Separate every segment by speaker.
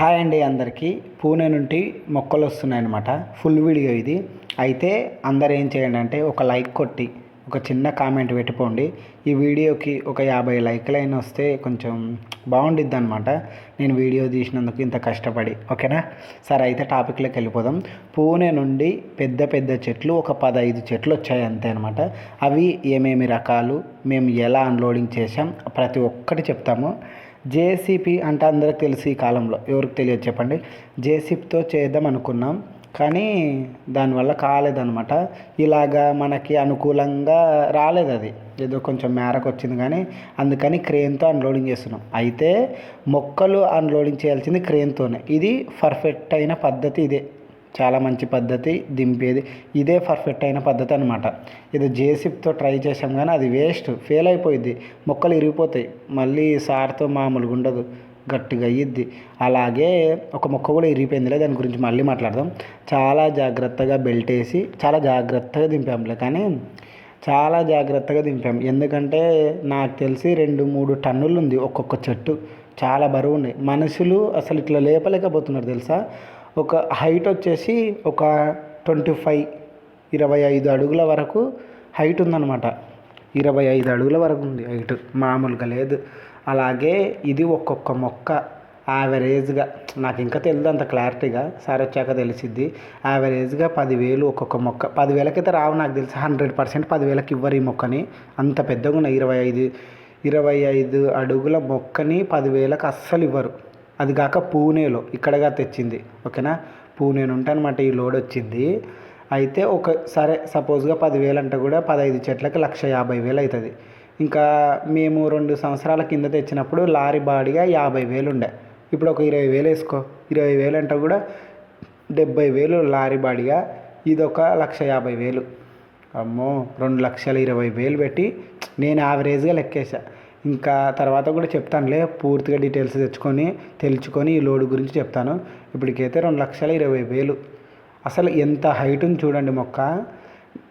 Speaker 1: Hi అండి అందరికీ. పూణే నుండి మొక్కలు వస్తున్నాయి అనమాట ఫుల్ వీడియో ఇది. అయితే అందరు ఏం చేయండి అంటే ఒక లైక్ కొట్టి ఒక చిన్న కామెంట్ పెట్టుకోండి. ఈ వీడియోకి ఒక యాభై లైక్లైనా వస్తే కొంచెం బాగుండిద్ది అనమాట నేను వీడియో తీసినందుకు ఇంత కష్టపడి ఓకేనా? సరే అయితే టాపిక్లోకి వెళ్ళిపోదాం. పూణే నుండి పెద్ద పెద్ద చెట్లు ఒక పదహైదు చెట్లు వచ్చాయి అంతే అనమాట అవి ఏమేమి రకాలు మేము ఎలా అన్లోడింగ్ చేసాం ప్రతి ఒక్కటి చెప్తాము. జేసీపీ అంటే అందరికి తెలుసు ఈ కాలంలో. ఎవరికి తెలియదు చెప్పండి. జేసీపీతో చేద్దాం అనుకున్నాం. కానీ దానివల్ల కాలేదనమాట ఇలాగా మనకి అనుకూలంగా రాలేదు అది. ఏదో కొంచెం మేరకు వచ్చింది కానీ అందుకని క్రేన్తో అన్లోడింగ్ చేస్తున్నాం. అయితే మొక్కలు అన్లోడింగ్ చేయాల్సింది క్రేన్తోనే. ఇది పర్ఫెక్ట్ అయిన పద్ధతి ఇదే. చాలా మంచి పద్ధతి దింపేది. ఇదే పర్ఫెక్ట్ అయిన పద్ధతి అనమాట ఇది జేసిప్తో ట్రై చేసాం కానీ అది వేస్ట్ ఫెయిల్ అయిపోయింది మొక్కలు ఇరిగిపోతాయి. మళ్ళీ సార్తో మామూలుగా ఉండదు. గట్టిగా అయ్యిద్ది. అలాగే ఒక మొక్క కూడా ఇరిగిపోయిందిలే దాని గురించి మళ్ళీ మాట్లాడదాం. చాలా జాగ్రత్తగా బెల్ట్ వేసి చాలా జాగ్రత్తగా దింపాంలే. కానీ చాలా జాగ్రత్తగా దింపాం. ఎందుకంటే నాకు తెలిసి రెండు మూడు టన్నులు ఉంది ఒక్కొక్క చెట్టు. చాలా బరువు ఉన్నాయి మనుషులు అసలు ఇట్లా లేపలేకపోతున్నారు తెలుసా? ఒక హైట్ వచ్చేసి ఒక ట్వంటీ ఫైవ్ ఇరవై ఐదు అడుగుల వరకు హైట్ ఉందన్నమాట. ఇరవై ఐదు అడుగుల వరకు ఉంది హైట్ మామూలుగా లేదు. అలాగే ఇది ఒక్కొక్క మొక్క యావరేజ్గా నాకు ఇంకా తెలియదు అంత క్లారిటీగా సార్ వచ్చాక తెలిసిద్ది. యావరేజ్గా పదివేలు ఒక్కొక్క మొక్క. పదివేలకైతే రావు నాకు తెలిసి. హండ్రెడ్ పర్సెంట్ పదివేలకు ఇవ్వరు ఈ మొక్కని. అంత పెద్దగా ఉన్నాయి. ఇరవై ఐదు ఇరవై ఐదు అడుగుల మొక్కని పదివేలకు అస్సలు ఇవ్వరు. అది కాక పూణేలో ఇక్కడగా తెచ్చింది ఓకేనా? పూణే నుండి అనమాట ఈ లోడ్ వచ్చింది. అయితే ఒక సరే సపోజ్గా పదివేలు అంటే కూడా పదహైదు చెట్లకు లక్ష యాభై వేలు అవుతుంది. ఇంకా మేము రెండు సంవత్సరాల కింద తెచ్చినప్పుడు లారీ బాడిగా యాభై వేలు ఉండే. ఇప్పుడు ఒక ఇరవై వేలు వేసుకో. ఇరవై వేలు అంటే కూడా డెబ్బై వేలు లారీ బాడిగా ఇది ఒక లక్ష యాభై వేలు. అమ్మో రెండు లక్షల ఇరవై వేలు పెట్టి నేను యావరేజ్గా లెక్కేసా ఇంకా తర్వాత కూడా చెప్తానులే పూర్తిగా డీటెయిల్స్ తెచ్చుకొని తెలుసుకొని ఈ లోడ్ గురించి చెప్తాను. ఇప్పటికైతే రెండు లక్షల ఇరవై వేలు. అసలు ఎంత హైట్ ఉంది చూడండి మొక్క.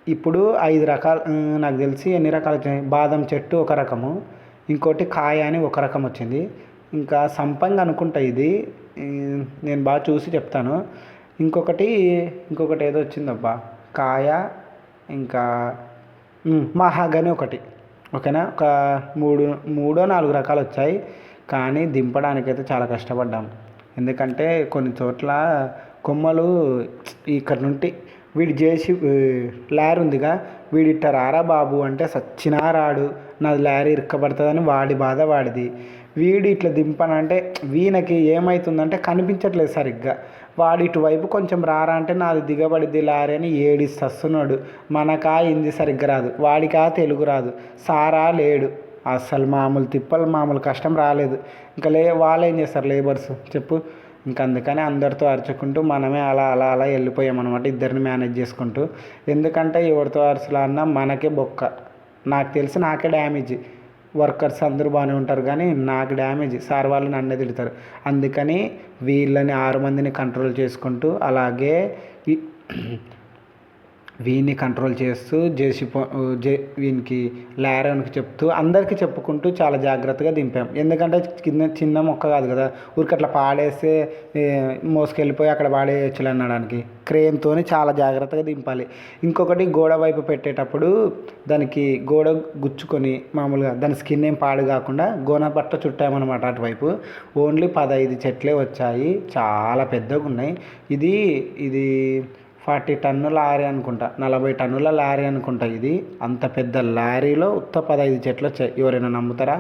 Speaker 1: ఇప్పుడు ఐదు రకాల నాకు తెలిసి ఎన్ని రకాలు వచ్చాయి. బాదం చెట్టు ఒక రకము. ఇంకోటి కాయ అని ఒక రకం వచ్చింది. ఇంకా సంపంగి అనుకుంటా ఇది. నేను బాగా చూసి చెప్తాను. ఇంకొకటి ఇంకొకటి ఏదో వచ్చిందబ్బా. కాయ ఇంకా మహాగని ఒకటి. ఓకేనా? ఒక మూడు మూడో నాలుగు రకాలు వచ్చాయి. కానీ దింపడానికైతే చాలా కష్టపడ్డాం. ఎందుకంటే కొన్ని చోట్ల కొమ్మలు ఇక్కడ నుండి వీడు చేసి లారీ ఉందిగా వీడిట్ట రారా బాబు అంటే సచ్చినా రాడు నాది లారీ ఇరుక్కబడుతుందని వాడి బాధ వాడిది. వీడు ఇట్లా దింపనంటే వీణకి ఏమవుతుందంటే కనిపించట్లేదు సరిగ్గా. వాడు ఇటువైపు కొంచెం రారా అంటే నాది దిగబడిద్ది లారీ అని ఏడిస్తస్తున్నాడు. మనకా హిందీ సరిగ్గా రాదు. వాడికా తెలుగు రాదు. సారా లేడు. అసలు మామూలు తిప్పలు మామూలు కష్టం రాలేదు. ఇంకా లే వాళ్ళు ఏం చేస్తారు లేబర్స్? చెప్పు. ఇంకా అందుకని అందరితో అరుచుకుంటూ మనమే అలా అలా అలా వెళ్ళిపోయామన్నమాట ఇద్దరిని మేనేజ్ చేసుకుంటూ. ఎందుకంటే ఎవరితో అరుచులన్నా మనకే బొక్క. నాకు తెలిసి నాకే డ్యామేజ్. వర్కర్స్ అందరూ బాగానే ఉంటారు కానీ నాకు డ్యామేజ్. సార్ వాళ్ళు నన్నే తిడతారు. అందుకని వీళ్ళని ఆరు మందిని కంట్రోల్ చేసుకుంటూ అలాగే వీని కంట్రోల్ చేస్తూ జేసి జే వీనికి లారోన్కి చెప్తూ అందరికీ చెప్పుకుంటూ చాలా జాగ్రత్తగా దింపాం. ఎందుకంటే కింద చిన్న మొక్క కాదు కదా ఊరికి అట్లా పాడేస్తే మోసుకెళ్ళిపోయి అక్కడ పాడేయచ్చు అనడానికి. క్రేన్తో చాలా జాగ్రత్తగా దింపాలి. ఇంకొకటి గోడ వైపు పెట్టేటప్పుడు దానికి గోడ గుచ్చుకొని మామూలుగా దాని స్కిన్ ఏం పాడు కాకుండా గోన బట్ట చుట్టామన్నమాట అటువైపు. ఓన్లీ పదహైదు చెట్లే వచ్చాయి. చాలా పెద్దగా ఉన్నాయి ఇది ఇది ఫార్టీ టన్నుల లారీ అనుకుంటా నలభై టన్నుల లారీ అనుకుంటా ఇది. అంత పెద్ద లారీలో ఉత్త పదహైదు చెట్లు వచ్చాయి ఎవరైనా నమ్ముతారా?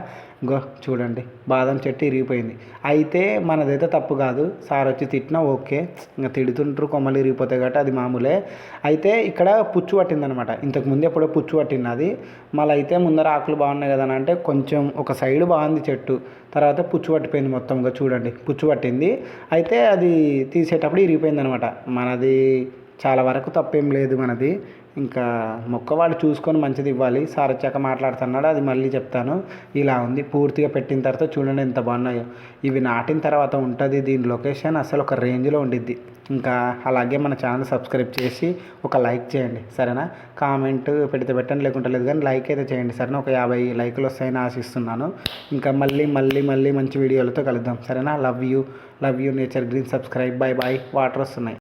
Speaker 1: గో చూడండి. బాదం చెట్టు ఇరిగిపోయింది. అయితే మనదైతే తప్పు కాదు. సార్ వచ్చి తిట్టినా ఓకే. ఇంకా తిడుతుంటారు కొమ్మలు ఇరిగిపోతాయి కాబట్టి అది మామూలే. అయితే ఇక్కడ పుచ్చు పట్టిందనమాట. ఇంతకుముందు ఎప్పుడో పుచ్చు పట్టినది అది మళ్ళీ అయితే ముందర ఆకులు బాగున్నాయి కదా అంటే కొంచెం ఒక సైడ్ బాగుంది చెట్టు. తర్వాత పుచ్చు పట్టిపోయింది మొత్తంగా చూడండి. పుచ్చు పట్టింది. అయితే అది తీసేటప్పుడు ఇరిగిపోయింది అనమాట మనది చాలా వరకు తప్పేం లేదు మనది. ఇంకా మొక్క వాళ్ళు చూసుకొని మంచిది ఇవ్వాలి. సార్ వచ్చాక మాట్లాడుతున్నాడు. అది మళ్ళీ చెప్తాను. ఇలా ఉంది. పూర్తిగా పెట్టిన తర్వాత చూడండి ఎంత బాగున్నాయో. ఇవి నాటిన తర్వాత ఉంటుంది దీని లొకేషన్ అసలు ఒక రేంజ్లో ఉండిద్ది. ఇంకా అలాగే మన ఛానల్ సబ్స్క్రైబ్ చేసి ఒక లైక్ చేయండి. సరేనా? కామెంట్ పెడితే పెట్టండి. లేకుంటే లేదు కానీ లైక్ అయితే చేయండి. సరేనా? ఒక యాభై లైకులు వస్తాయని ఆశిస్తున్నాను. ఇంకా మళ్ళీ మళ్ళీ మళ్ళీ మంచి వీడియోలతో కలుద్దాం. సరేనా? Love you. Love you nature green. Subscribe. Bye bye water వస్తున్నాయి.